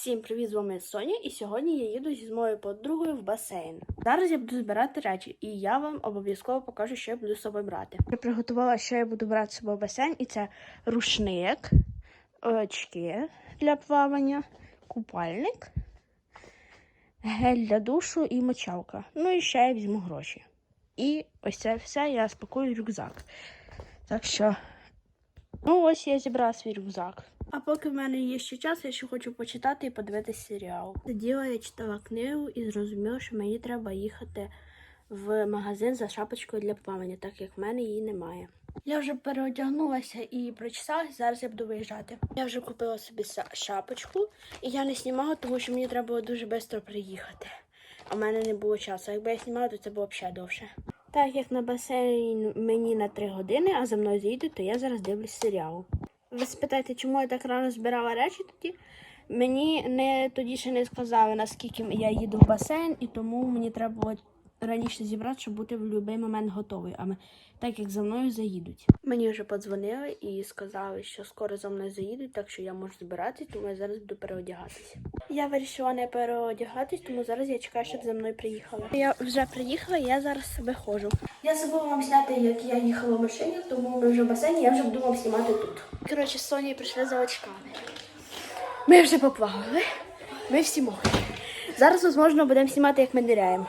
Всім привіт, з вами Соня, і сьогодні я їду зі моєю подругою в басейн. Зараз я буду збирати речі, і я вам обов'язково покажу, що я буду з собою брати. Я приготувала, що я буду брати з собою в басейн, і це рушник, очки для плавання, купальник, гель для душу і мочалка. Ну і ще я візьму гроші. І ось це все я спакую рюкзак. Так що, ну ось я зібрала свій рюкзак. А поки в мене є ще час, я ще хочу почитати і подивитися серіал. Сиділа, я читала книгу і зрозуміла, що мені треба їхати в магазин за шапочкою для плавання, так як в мене її немає. Я вже переодягнулася і прочесалася, зараз я буду виїжджати. Я вже купила собі шапочку, і я не знімала, тому що мені треба було дуже швидко приїхати. А в мене не було часу. Якби я знімала, то це було б ще довше. Так як на басейн мені на 3 години, а за мною заїдуть, то я зараз дивлюсь серіал. Ви спитаєте, чому я так рано збирала речі тоді? Мені не тоді ще не сказали, наскільки я їду в басейн, і тому мені треба було раніше зібрати, щоб бути в будь-який момент готовий. А ми, так як за мною заїдуть. Мені вже подзвонили і сказали, що скоро за мною заїдуть, так що я можу збиратись, тому я зараз буду переодягатися. Я вирішила не переодягатись, тому зараз я чекаю, щоб за мною приїхали. Я вже приїхала, я зараз виходжу. Я забула вам зняти, як я їхала в машині, тому ми вже в басейні, я вже буду вам знімати тут. Коротше, з Сонею прийшли за очками. Ми вже поплавали, ми всі мокрі. Зараз, можливо, будемо знімати, як ми ниряємо.